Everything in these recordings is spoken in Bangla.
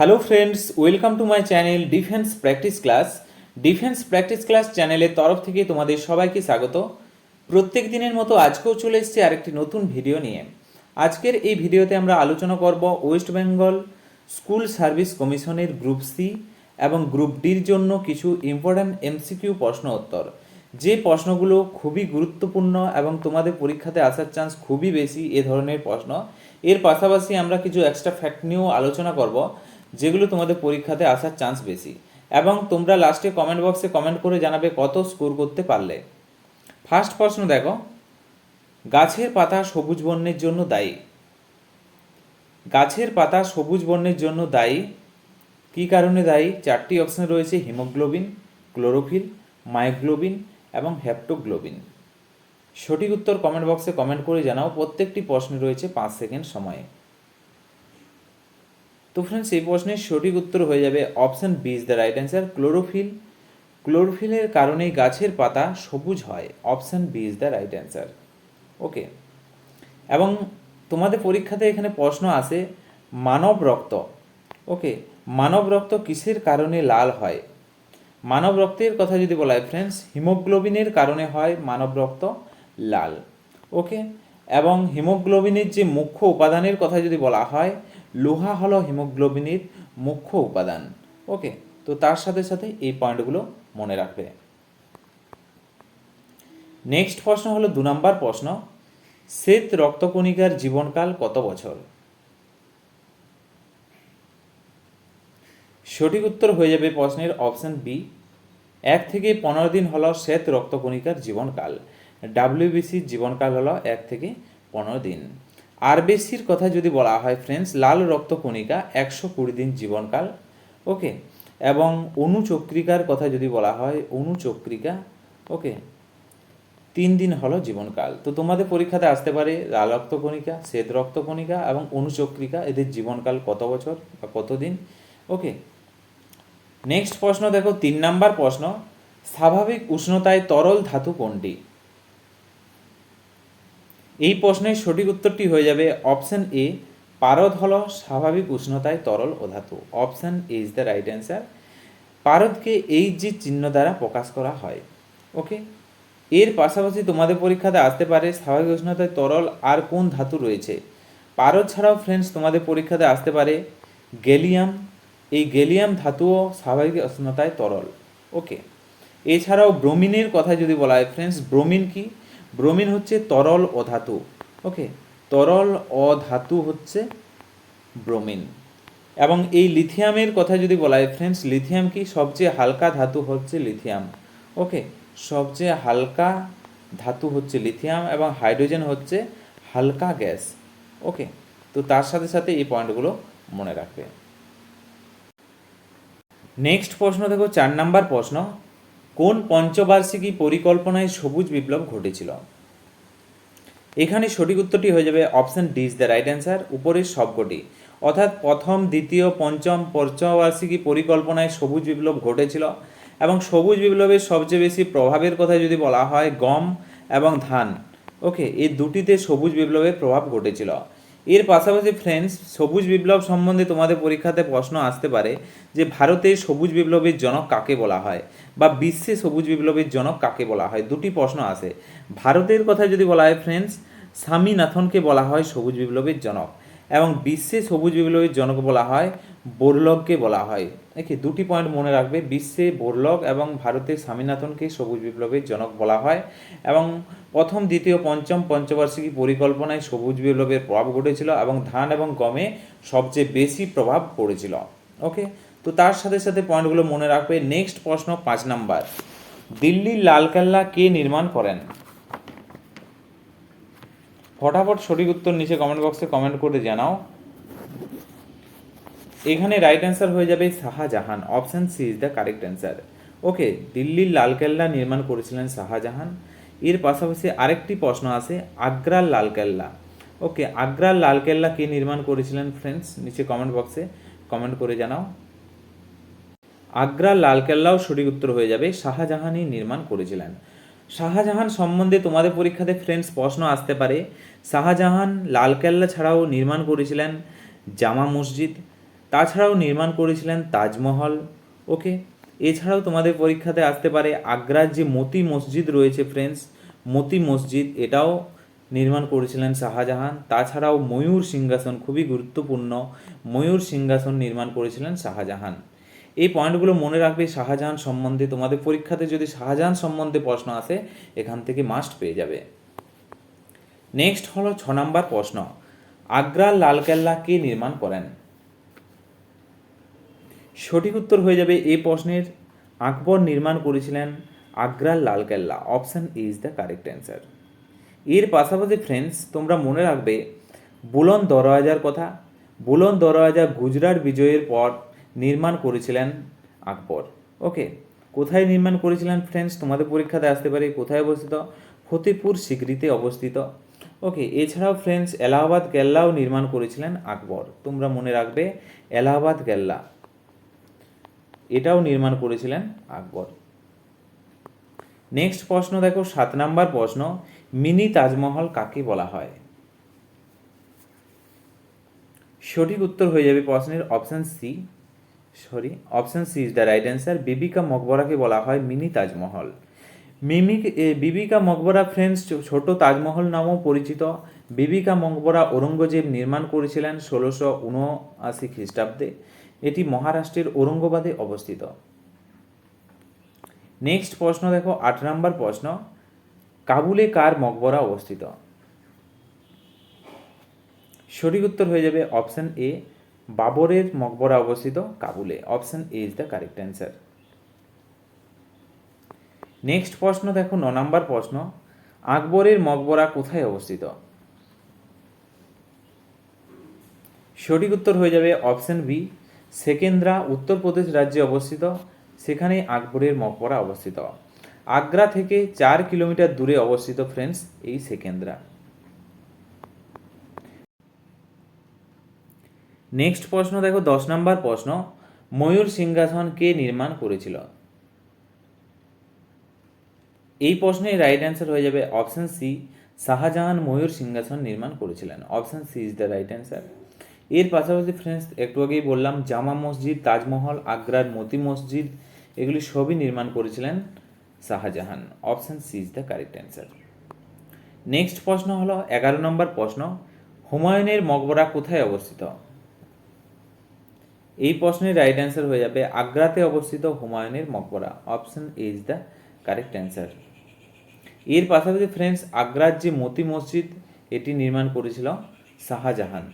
Hello friends welcome to my channel defence practice class defence practice class চ্যানেলের তরফ থেকে তোমাদের সবাইকে স্বাগত। প্রত্যেক দিনের মতো আজকেও চলে এসেছি আরেকটি নতুন ভিডিও নিয়ে। আজকের এই ভিডিওতে আমরা আলোচনা করব ওয়েস্ট বেঙ্গল স্কুল সার্ভিস কমিশনের গ্রুপ সি এবং গ্রুপ ডির জন্য কিছু ইম্পর্ট্যান্ট এমসিকিউ প্রশ্ন উত্তর। যে প্রশ্নগুলো খুবই গুরুত্বপূর্ণ এবং তোমাদের পরীক্ষাতে আসার চান্স খুবই বেশি এ ধরনের প্রশ্ন। এর পাশাপাশি আমরা কিছু এক্সট্রা ফ্যাক্ট নিয়েও আলোচনা করব। যেগুলো তোমাদের পরীক্ষাতে আসার চান্স বেশি। এবং তোমরা লাস্টে কমেন্ট বক্সে কমেন্ট করে জানাবে কত স্কোর করতে পারলে। ফার্স্ট প্রশ্ন দেখো, গাছের পাতা সবুজ বর্ণের জন্য দায়ী। গাছের পাতা সবুজ বর্ণের জন্য দায়ী। কি কারণে দায়ী? চারটি অপশন রয়েছে হিমোগ্লোবিন, ক্লোরোফিল, মাইগ্লোবিন এবং হেপ্টোগ্লোবিন। সঠিক উত্তর কমেন্ট বক্সে কমেন্ট করে জানাও। প্রত্যেকটি প্রশ্নে রয়েছে পাঁচ সেকেন্ড সময়ে। তো ফ্রেন্ডস এই প্রশ্নের সঠিক উত্তর হয়ে যাবে option B is the right answer chlorophyll ক্লোরোফিলের কারণেই গাছের পাতা সবুজ হয় option B is the right answer okay এবং তোমাদের পরীক্ষাতে এখানে প্রশ্ন আসে মানব রক্ত। ওকে মানব রক্ত কিসের কারণে লাল হয়? মানব রক্তের কথা যদি বলা হয় ফ্রেন্ডস হিমোগ্লোবিনের কারণে হয় মানব রক্ত লাল। ওকে এবং হিমোগ্লোবিনের যে মুখ্য উপাদানের কথা যদি বলা হয় লোহা হলো হিমোগ্লোবিনের মুখ্য উপাদান। ওকে তো তার সাথে সাথে এই পয়েন্টগুলো মনে রাখবে। নেক্সট প্রশ্ন হলো দু নম্বর প্রশ্ন, শ্বেত রক্তকণিকার জীবনকাল কত বছর? সঠিক উত্তর হয়ে যাবে প্রশ্নের অপশন বি এক থেকে পনেরো দিন হলো শ্বেত রক্তকণিকার জীবনকাল। ডাব্লিউবিসির জীবনকাল হলো এক থেকে পনেরো দিন। আরবিসির কথা যদি বলা হয় ফ্রেন্ডস লাল রক্তকণিকা একশো কুড়ি দিন জীবনকাল ওকে এবং অনুচক্রিকার কথা যদি বলা হয়, অনুচক্রিকা ওকে তিন দিন হলো জীবনকাল। তো তোমাদের পরীক্ষাতে আসতে পারে লাল রক্তকণিকা শ্বেত রক্তকণিকা এবং অনুচক্রিকা। এদের জীবনকাল কত বছর বা কত দিন? ওকে নেক্সট প্রশ্ন দেখো, তিন নাম্বার প্রশ্ন, স্বাভাবিক উষ্ণতায় তরল ধাতু কোনটি? এই প্রশ্নের সঠিক উত্তরটি হয়ে যাবে অপশন এ পারদ হল স্বাভাবিক উষ্ণতায় তরল ও ধাতু। Option A is the right answer পারদকে এই যে চিহ্ন দ্বারা প্রকাশ করা হয়। ওকে এর পাশাপাশি তোমাদের পরীক্ষাতে আসতে পারে স্বাভাবিক উষ্ণতায় তরল আর কোন ধাতু রয়েছে। পারদ ছাড়াও ফ্রেন্ডস তোমাদের পরীক্ষাতে আসতে পারে গেলিয়াম। এই গেলিয়াম ধাতুও স্বাভাবিক উষ্ণতায় তরল। ওকে এছাড়াও ব্রোমিনের কথা যদি বলা হয় ফ্রেন্ডস ব্রোমিন কি? ব্রোমিন হচ্ছে তরল অধাতু ওকে? তরল অধাতু হচ্ছে ব্রোমিন। এবং এই লিথিয়ামের কথা যদি বলা হয় ফ্রেন্ডস লিথিয়াম কি? সবচেয়ে হালকা ধাতু হচ্ছে লিথিয়াম, ওকে? সবচেয়ে হালকা ধাতু হচ্ছে লিথিয়াম এবং হাইড্রোজেন হচ্ছে হালকা গ্যাস, ওকে? তো তার সাথে সাথে এই পয়েন্টগুলো মনে রাখবে। নেক্সট প্রশ্ন দেখো, চার নাম্বার প্রশ্ন। কোন পঞ্চবার্ষিকী পরিকল্পনায় সবুজ বিপ্লব ঘটেছিল? এখানে সঠিক উত্তরটি হয়ে যাবে option D is the right answer, উপরের সবকটি। অর্থাৎ প্রথম, দ্বিতীয়, পঞ্চম, পঞ্চবার্ষিকী পরিকল্পনায় সবুজ বিপ্লব ঘটেছিল এবং সবুজ বিপ্লবের সবচেয়ে বেশি প্রভাবের কথা যদি বলা হয় গম এবং ধান, ওকে, এই দুটিতে সবুজ বিপ্লবের প্রভাব ঘটেছিল। এর পাশাপাশি ফ্রেন্ডস সবুজ বিপ্লব সম্বন্ধে তোমাদের পরীক্ষাতে প্রশ্ন আসতে পারে যে ভারতে সবুজ বিপ্লবের জনক কাকে বলা হয় বা বিশ্বে সবুজ বিপ্লবের জনক কাকে বলা হয়? দুটি প্রশ্ন আসে। ভারতের কথা যদি বলা হয় ফ্রেন্ডস স্বামীনাথনকে বলা হয় সবুজ বিপ্লবের জনক। এবং বিশ্বে সবুজ বিপ্লবের জনক বলা হয় বোরলগকে বলা হয়। ওকে দুটি পয়েন্ট মনে রাখবে। বিশ্বে বোরলগ এবং ভারতের স্বামীনাথনকে সবুজ বিপ্লবের জনক বলা হয় এবং প্রথম, দ্বিতীয়, পঞ্চম, পঞ্চবার্ষিকী পরিকল্পনায় সবুজ বিপ্লবের প্রভাব ঘটেছিল এবং ধান এবং গমে সবচেয়ে বেশি প্রভাব পড়েছিল। ওকে তো তার সাথে সাথে পয়েন্টগুলো মনে রাখবে। নেক্সট প্রশ্ন পাঁচ নাম্বার। দিল্লির লালকেল্লা কে নির্মাণ করেন? ফটাফট সঠিক উত্তর নিচে কমেন্ট বক্সে কমেন্ট করে জানাও। এখানে রাইট অ্যান্সার হয়ে যাবে Shahjahan. Option C is the correct answer okay দিল্লির লালকেল্লা নির্মাণ করেছিলেন শাহজাহান। এর পাশাপাশি আরেকটি প্রশ্ন আছে, আগ্রার লালকেল্লা। ওকে আগ্রার লালকেল্লা কে নির্মাণ করেছিলেন ফ্রেন্ডস নিচে কমেন্ট বক্সে কমেন্ট করে জানাও। আগ্রার লালকেল্লাও সঠিক উত্তর হয়ে যাবে, শাহজাহানই নির্মাণ করেছিলেন। শাহজাহান সম্বন্ধে তোমাদের পরীক্ষাতে ফ্রেন্ডস প্রশ্ন আসতে পারে। শাহজাহান লালকেল্লা ছাড়াও নির্মাণ করেছিলেন জামা মসজিদ, তাছাড়াও নির্মাণ করেছিলেন তাজমহল ওকে এছাড়াও তোমাদের পরীক্ষাতে আসতে পারে আগ্রার যে মতি মসজিদ রয়েছে ফ্রেন্ডস মতি মসজিদ, এটাও নির্মাণ করেছিলেন শাহজাহান। তাছাড়াও ময়ূর সিংহাসন খুবই গুরুত্বপূর্ণ, ময়ূর সিংহাসন নির্মাণ করেছিলেন শাহজাহান। এই পয়েন্টগুলো মনে রাখবে শাহজাহান সম্বন্ধে। তোমাদের পরীক্ষাতে যদি শাহজাহান সম্বন্ধে প্রশ্ন আসে, এখান থেকে মাস্ট পেয়ে যাবে। নেক্সট হলো ছ নম্বর প্রশ্ন। আগ্রার লালকেল্লা কে নির্মাণ করেন? সঠিক উত্তর হয়ে যাবে এই প্রশ্নের। আকবর নির্মাণ করেছিলেন আগ্রার Lal Qila. Option is the correct answer এর পাশাপাশি ফ্রেন্ডস তোমরা মনে রাখবে, বুলন দরওয়াজার কথা। বুলন দরওয়াজা গুজরাট বিজয়ের পর করেছিলেন আকবর। ওকে কোথায় নির্মাণ করেছিলেন ফ্রেন্ডস তোমাদের পরীক্ষাতে আসতে পারে। কোথায় অবস্থিত? ফতেপুর সিকরিতে অবস্থিত। ওকে এছাড়াও ফ্রেন্ডস এলাহাবাদ কেল্লাও নির্মাণ করেছিলেন আকবর। তোমরা মনে রাখবে, এলাহাবাদ কেল্লা এটাও নির্মাণ করেছিলেন আকবর। নেক্সট প্রশ্ন দেখো, সাত নাম্বার প্রশ্ন, মিনি তাজমহল কাকে বলা হয়? সঠিক উত্তর হয়ে যাবে প্রশ্নের option C sorry option C is the right answer Bibi ka মকবরাকে বলা হয় mini Taj Mahal. Mimic Bibi ka Maqbara friends ছোট তাজমহল নামও পরিচিত। বিবিকা মকবরা ঔরঙ্গজেব নির্মাণ করেছিলেন ষোলোশো উনআশি খ্রিস্টাব্দে। এটি মহারাষ্ট্রের ঔরঙ্গবাদে অবস্থিত। নেক্সট প্রশ্ন দেখো, আট নম্বর প্রশ্ন। কাবুলে কার মকবরা অবস্থিত? সঠিক উত্তর হয়ে যাবে অপশন এ বাবরের মকবরা অবস্থিত কাবুলে। Option A is the correct answer next প্রশ্ন, দেখো, ন নম্বর প্রশ্ন। আকবরের মকবরা কোথায় অবস্থিত? সঠিক উত্তর হয়ে যাবে অপশন বি সেকেন্দ্রা, উত্তরপ্রদেশ রাজ্যে অবস্থিত। সেখানে আকবরের মকবরা অবস্থিত। আগ্রা থেকে চার কিলোমিটার দূরে অবস্থিত ফ্রেন্ডস এই সেকেন্দ্রা। নেক্সট প্রশ্ন, দেখো, দশ নম্বর প্রশ্ন। ময়ূর সিংহাসন কে নির্মাণ করেছিল। এই প্রশ্নের রাইট অ্যান্সার হয়ে যাবে অপশন সি শাহজাহান ময়ূর সিংহাসন নির্মাণ করেছিলেন। Option C is the right answer এর পাশাপাশি ফ্রেন্ডস একটু আগেই বললাম, জামা মসজিদ, তাজমহল, আগ্রার মতি মসজিদ, এগুলি সবই নির্মাণ করেছিলেন Shahjahan. Option C is the correct answer next প্রশ্ন হলো, এগারো নম্বর প্রশ্ন, হুমায়ুনের মকবরা কোথায় অবস্থিত? এই প্রশ্নের রাইট অ্যান্সার হয়ে যাবে আগ্রাতে অবস্থিত হুমায়ুনের মকবরা। Option is the correct answer এর পাশাপাশি ফ্রেন্ডস আগ্রার যে মতি মসজিদ, এটি নির্মাণ করেছিল শাহজাহান।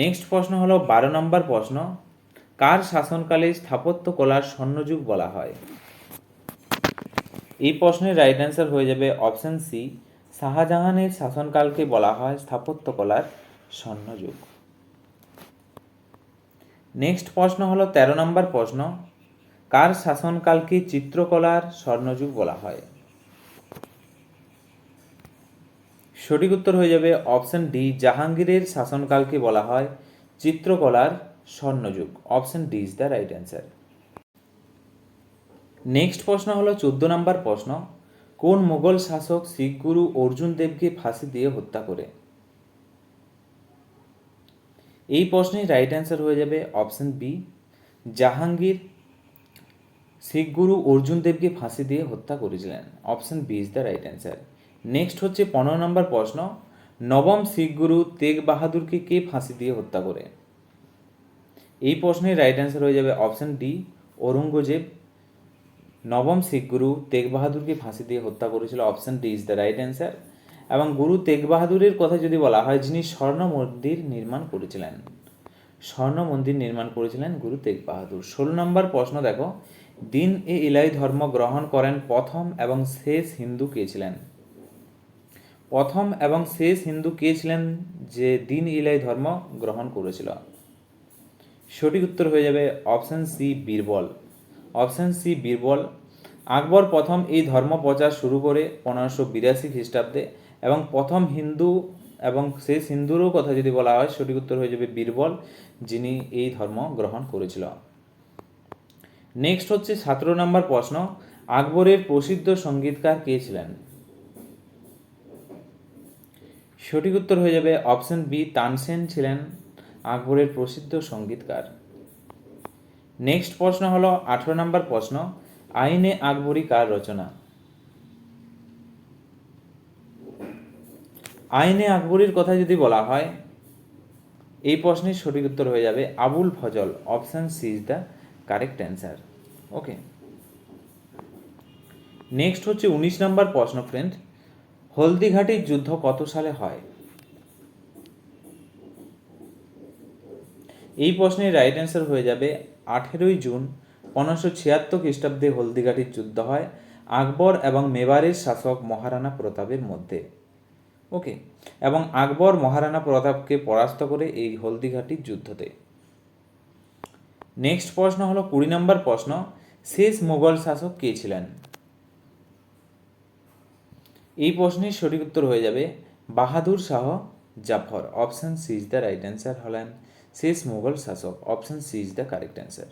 নেক্সট প্রশ্ন হলো বারো নম্বর প্রশ্ন, কার শাসনকালে স্থাপত্য কলার স্বর্ণযুগ বলা হয়? এই প্রশ্নের রাইট অ্যান্সার হয়ে যাবে অপশন সি শাহজাহানের শাসনকালকে বলা হয় স্থাপত্য কলার স্বর্ণযুগ। নেক্সট প্রশ্ন হলো তেরো নম্বর প্রশ্ন, কার শাসনকালকে চিত্রকলার স্বর্ণযুগ বলা হয়? সঠিক উত্তর হয়ে যাবে অপশন ডি, জাহাঙ্গীরের শাসনকালকে বলা হয়? চিত্রকলার স্বর্ণযুগ। Option D is the right answer. Next প্রশ্ন হলো চোদ্দ নম্বর প্রশ্ন, কোন মোগল শাসক শিখ গুরু অর্জুন দেবকে ফাঁসি দিয়ে হত্যা করে? এই প্রশ্নের রাইট অ্যান্সার হয়ে যাবে অপশন বি জাহাঙ্গীর শিখ গুরু অর্জুন দেবকে ফাঁসি দিয়ে হত্যা করেছিলেন। Option B is the right answer next হচ্ছে পনেরো নম্বর প্রশ্ন, নবম শিখ গুরু তেগ বাহাদুরকে কে ফাঁসি দিয়ে হত্যা করে? এই প্রশ্নের রাইট অ্যান্সার হয়ে যাবে অপশন ডি ঔরঙ্গজেব। নবম শিখ গুরু তেগ বাহাদুরকে ফাঁসি দিয়ে হত্যা করেছিল option D is the right answer এবং গুরু তেগ বাহাদুরের কথা যদি বলা হয়, যিনি স্বর্ণ মন্দির নির্মাণ করেছিলেন। স্বর্ণ মন্দির নির্মাণ করেছিলেন গুরু তেগ বাহাদুর ষোলো নম্বর প্রশ্ন দেখো, দিন এ ইলাই ধর্ম গ্রহণ করেন প্রথম এবং শেষ হিন্দু কে ছিলেন? প্রথম এবং শেষ হিন্দু কে ছিলেন যে দিন ইলাই ধর্ম গ্রহণ করেছিল? সঠিক উত্তর হয়ে যাবে option C, Birbal. Option C, Birbal. Akbar প্রথম এই ধর্ম প্রচার শুরু করে পনেরোশো বিরাশি খ্রিস্টাব্দে এবং প্রথম হিন্দু এবং শেষ হিন্দুরও কথা যদি বলা হয়, সঠিক উত্তর হয়ে যাবে বীরবল, যিনি এই ধর্ম গ্রহণ করেছিল। নেক্সট হচ্ছে সতেরো নম্বর প্রশ্ন, আকবরের প্রসিদ্ধ সঙ্গীতকার কে ছিলেন? সঠিক উত্তর হয়ে যাবে অপশন বি, তানসেন ছিলেন আকবরের প্রসিদ্ধ সঙ্গীতকার। নেক্সট প্রশ্ন হলো আঠেরো নম্বর প্রশ্ন, আইনে আকবরী কার রচনা? আইনে আকবরীর কথা যদি বলা হয়, এই প্রশ্নের সঠিক উত্তর হয়ে যাবে Abul Fazal option C is the correct answer okay next হচ্ছে উনিশ নম্বর প্রশ্ন ফ্রেন্ড হলদিঘাটির যুদ্ধ কত সালে হয়? এই প্রশ্নের রাইট অ্যান্সার হয়ে যাবে আঠেরোই জুন পনেরোশো ছিয়াত্তর খ্রিস্টাব্দে হলদিঘাটির যুদ্ধ হয়, আকবর এবং মেবারের শাসক মহারানা প্রতাপের মধ্যে। ওকে। এবং আকবর মহারানা প্রতাপকে পরাস্ত করে এই হলদিঘাটির যুদ্ধতে। নেক্সট প্রশ্ন হলো কুড়ি নম্বর প্রশ্ন, শেষ মোগল শাসক কে ছিলেন? এই প্রশ্নের সঠিক উত্তর হয়ে যাবে Bahadur Shah Zafar. Option C is the right answer হলেন শেষ মোগল শাসক। Option C is the correct answer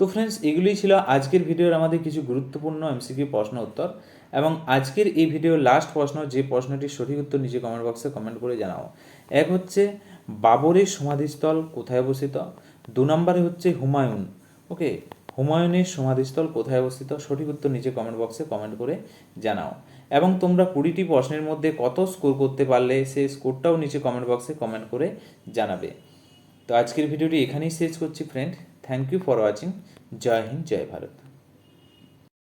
তো ফ্রেন্ডস এগুলি ছিল আজকের ভিডিওর আমাদের কিছু গুরুত্বপূর্ণ এমসিকিউ প্রশ্ন উত্তর। এবং আজকের এই ভিডিওর লাস্ট প্রশ্ন, যে প্রশ্নটির সঠিক উত্তর নিচে কমেন্ট বক্সে কমেন্ট করে জানাও। এক হচ্ছে, বাবরের সমাধিস্থল কোথায় অবস্থিত? দু নম্বরে হচ্ছে, হুমায়ুন। ওকে হুমায়ুনের সমাধিস্থল কোথায় অবস্থিত? সঠিক উত্তর নিচে কমেন্ট বক্সে কমেন্ট করে জানাও। এবং তোমরা কুড়িটি প্রশ্নের মধ্যে কত স্কোর করতে পারলে, সেই স্কোরটাও নিচে কমেন্ট বক্সে কমেন্ট করে জানাবে। তো আজকের ভিডিওটি এখানেই শেষ করছি friend thank you for watching Jai Hind, Jai Bharat.